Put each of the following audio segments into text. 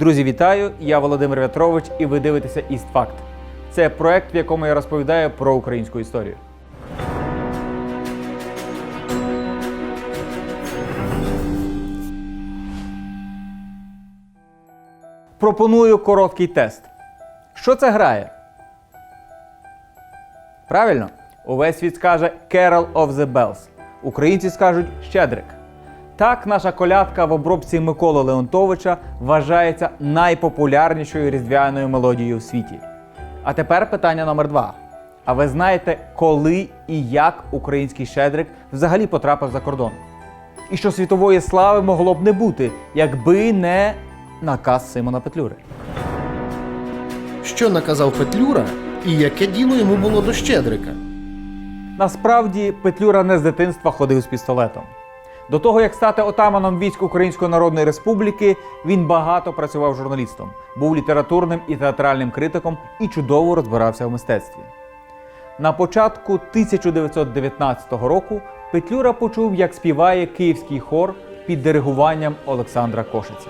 Друзі, вітаю! Я Володимир Вятрович, і ви дивитеся «Істфакт». Це проект, в якому я розповідаю про українську історію. Пропоную короткий тест. Що це грає? Правильно, увесь світ скаже Carol of the Bells. Українці скажуть Щедрик. Так, наша колядка в обробці Миколи Леонтовича вважається найпопулярнішою різдвяною мелодією в світі. А тепер питання номер два. А ви знаєте, коли і як український щедрик взагалі потрапив за кордон? І що світової слави могло б не бути, якби не наказ Симона Петлюри. Що наказав Петлюра і яке діло йому було до Щедрика? Насправді Петлюра не з дитинства ходив з пістолетом. До того, як стати отаманом військ Української Народної Республіки, він багато працював журналістом, був літературним і театральним критиком і чудово розбирався в мистецтві. На початку 1919 року Петлюра почув, як співає київський хор під диригуванням Олександра Кошиця.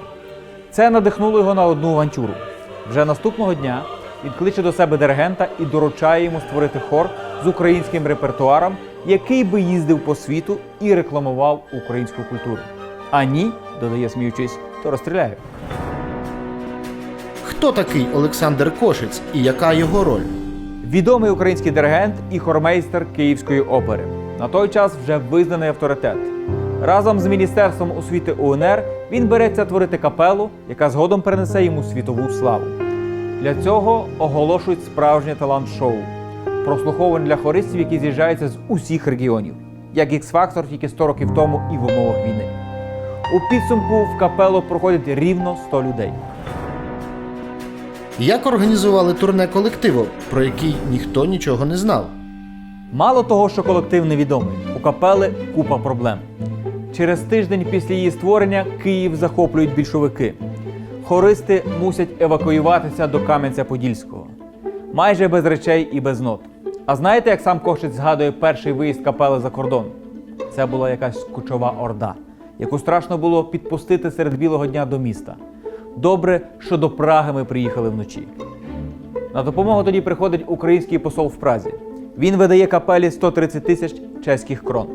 Це надихнуло його на одну авантюру. Вже наступного дня він кличе до себе диригента і доручає йому створити хор з українським репертуаром, який би їздив по світу і рекламував українську культуру. А ні, додає сміючись, то розстріляю. Хто такий Олександр Кошиць і яка його роль? Відомий український диригент і хормейстер Київської опери. На той час вже визнаний авторитет. Разом з Міністерством освіти УНР він береться творити капелу, яка згодом перенесе йому світову славу. Для цього оголошують справжнє талант-шоу, прослуховування для хористів, які з'їжджаються з усіх регіонів, як X-Factor тільки 100 років тому і в умовах війни. У підсумку в капелу проходять рівно 100 людей. Як організували турне колективу, про який ніхто нічого не знав? Мало того, що колектив невідомий, у капели купа проблем. Через тиждень після її створення Київ захоплюють більшовики. Хористи мусять евакуюватися до Кам'янця-Подільського. Майже без речей і без нот. А знаєте, як сам Кошиць згадує перший виїзд капели за кордон? Це була якась кучова орда, яку страшно було підпустити серед білого дня до міста. Добре, що до Праги ми приїхали вночі. На допомогу тоді приходить український посол в Празі. Він видає капелі 130 тисяч чеських крон.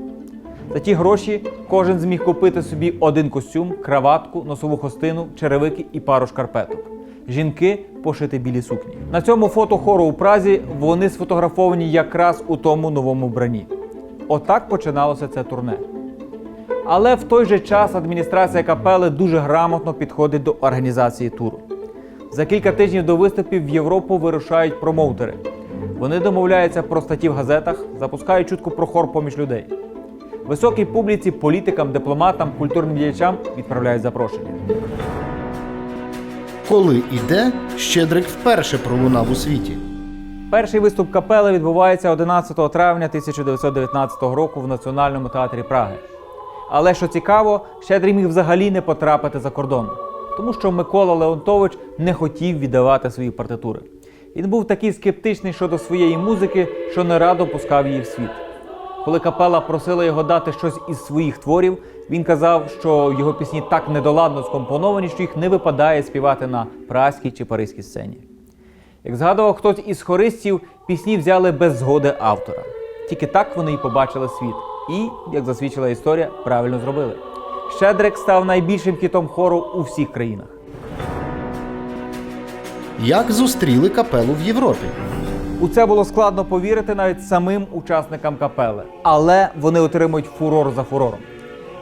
За ті гроші кожен зміг купити собі один костюм, краватку, носову хостину, черевики і пару шкарпеток. Жінки пошити білі сукні. На цьому фото хору у Празі вони сфотографовані якраз у тому новому вбранні. Отак починалося це турне. Але в той же час адміністрація капели дуже грамотно підходить до організації туру. За кілька тижнів до виступів в Європу вирушають промоутери. Вони домовляються про статті в газетах, запускають чутку про хор поміж людей. Високій публіці, політикам, дипломатам, культурним діячам відправляють запрошення. Коли і де Щедрик вперше пролунав у світі? Перший виступ капели відбувається 11 травня 1919 року в Національному театрі Праги. Але що цікаво, Щедрий міг взагалі не потрапити за кордон, тому що Микола Леонтович не хотів віддавати свої партитури. Він був такий скептичний щодо своєї музики, що не радо пускав її в світ. Коли капела просила його дати щось із своїх творів, він казав, що його пісні так недоладно скомпоновані, що їх не випадає співати на праській чи паризькій сцені. Як згадував хтось із хористів, пісні взяли без згоди автора. Тільки так вони й побачили світ. І, як засвідчила історія, правильно зробили. Щедрик став найбільшим хітом хору у всіх країнах. Як зустріли капелу в Європі? У це було складно повірити навіть самим учасникам капели, але вони отримують фурор за фурором.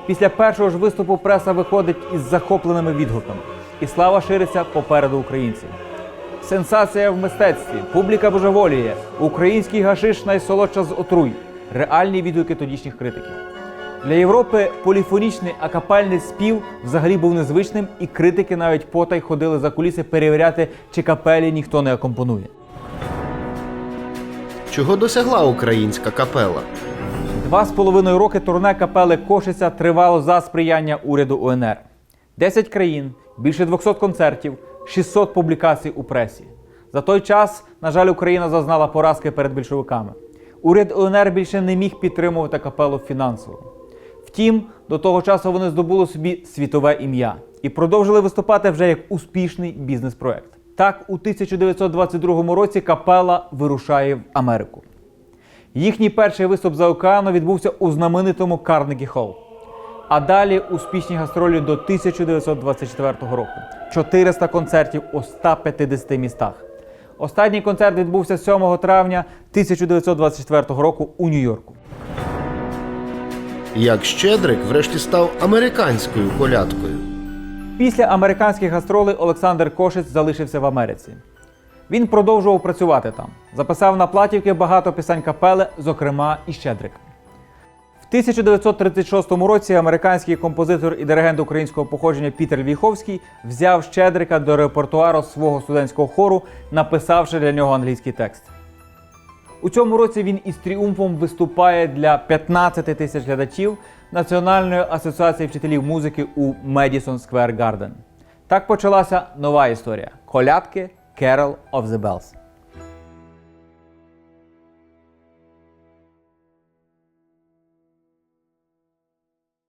Після першого ж виступу преса виходить із захопленими відгуками, і слава шириться попереду українців. Сенсація в мистецтві, публіка божеволіє, український гашиш найсолодша з отруй. Реальні відгуки тодішніх критиків. Для Європи поліфонічний акапельний спів взагалі був незвичним, і критики навіть потай ходили за куліси перевіряти, чи капелі ніхто не акомпонує. Чого досягла українська капела? Два з половиною роки турне капели Кошиця тривало за сприяння уряду УНР. 10 країн, більше 200 концертів, 600 публікацій у пресі. За той час, на жаль, Україна зазнала поразки перед більшовиками. Уряд УНР більше не міг підтримувати капелу фінансово. Втім, до того часу вони здобули собі світове ім'я і продовжили виступати вже як успішний бізнес-проект. Так, у 1922 році капела вирушає в Америку. Їхній перший виступ за океану відбувся у знаменитому Карнегі Холл. А далі успішні гастролі до 1924 року. 400 концертів у 150 містах. Останній концерт відбувся 7 травня 1924 року у Нью-Йорку. Як Щедрик врешті став американською колядкою. Після американських гастролей Олександр Кошець залишився в Америці. Він продовжував працювати там, записав на платівки багато пісень капели, зокрема і Щедрик. В 1936 році американський композитор і диригент українського походження Пітер Віховський взяв Щедрика до репертуару свого студентського хору, написавши для нього англійський текст. У цьому році він із тріумфом виступає для 15 тисяч глядачів Національної асоціації вчителів музики у Медісон Сквер Гарден. Так почалася нова історія колядки Carol of the Bells.